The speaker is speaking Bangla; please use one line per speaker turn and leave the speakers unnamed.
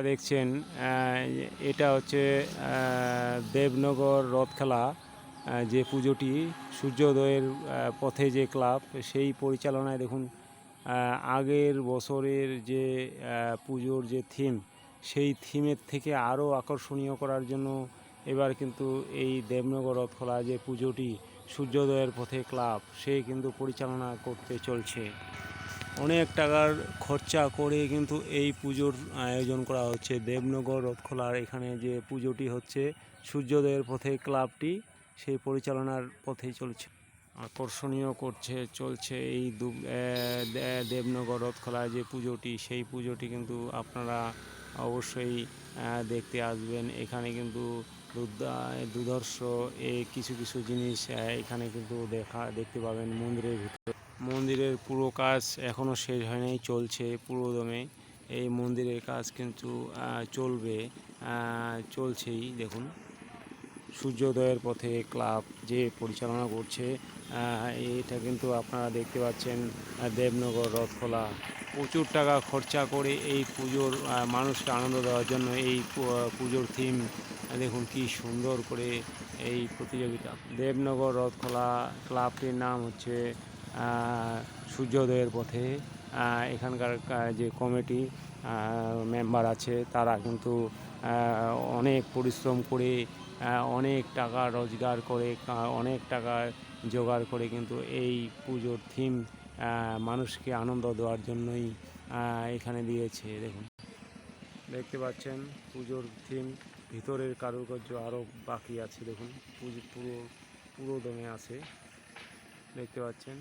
আপনারা দেখছেন এটা হচ্ছে দেবনগর রথখেলা যে পুজোটি সূর্যোদয়ের পথে যে ক্লাব, সেই পরিচালনায় দেখুন আগের বছরের যে পুজোর যে থিম, সেই থিমের থেকে আরও আকর্ষণীয় করার জন্য এবার কিন্তু এই দেবনগর রথখোলা যে পুজোটি সূর্যোদয়ের পথে ক্লাব, সে কিন্তু পরিচালনা করতে চলছে। অনেক টাকার খরচা করে কিন্তু এই পুজোর আয়োজন করা হচ্ছে। দেবনগর রথখোলার এখানে যে পুজোটি হচ্ছে সূর্যোদয়ের পথে ক্লাবটি সেই পরিচালনার পথেই চলছে। আকর্ষণীয় করছে চলছে এই এ, দেবনগর রথখোলার যে পুজোটি সেই পুজোটি কিন্তু আপনারা অবশ্যই দেখতে আসবেন। এখানে কিন্তু দুর্ধর্ষ এই কিছু কিছু জিনিস এখানে কিন্তু দেখা দেখতে পাবেন মন্দিরের ভিতরে। মন্দিরের পুরো কাজ এখনও শেষ হয়নি, চলছে পুরোদমে। এই মন্দিরের কাজ কিন্তু চলবে চলছেই, দেখুন। সূর্যোদয়ের পথে ক্লাব যে পরিচালনা করছে এটা কিন্তু আপনারা দেখতে পাচ্ছেন দেবনগর, রথখোলা। প্রচুর টাকা খরচা করে এই পুজোর মানুষকে আনন্দ দেওয়ার জন্য এই পুজোর থিম দেখুন কি সুন্দর করে এই প্রতিযোগিতা। দেবনগর, রথখোলা ক্লাবটির নাম হচ্ছে সূর্যোদয়ের পথে এখানকার যে কমিটি মেম্বার আছে, তারা কিন্তু অনেক পরিশ্রম করে অনেক টাকা রোজগার করে অনেক টাকা জোগাড় করে কিন্তু এই পুজোর থিম মানুষকে আনন্দ দেওয়ার জন্যই এখানে দিয়েছে। দেখুন। দেখতে পাচ্ছেন, পুজোর থিম ভিতরের কারুকার্য আরও বাকি আছে। দেখুন, পুজো, পুরো পুরো দমে আছে। দেখতে পাচ্ছেন।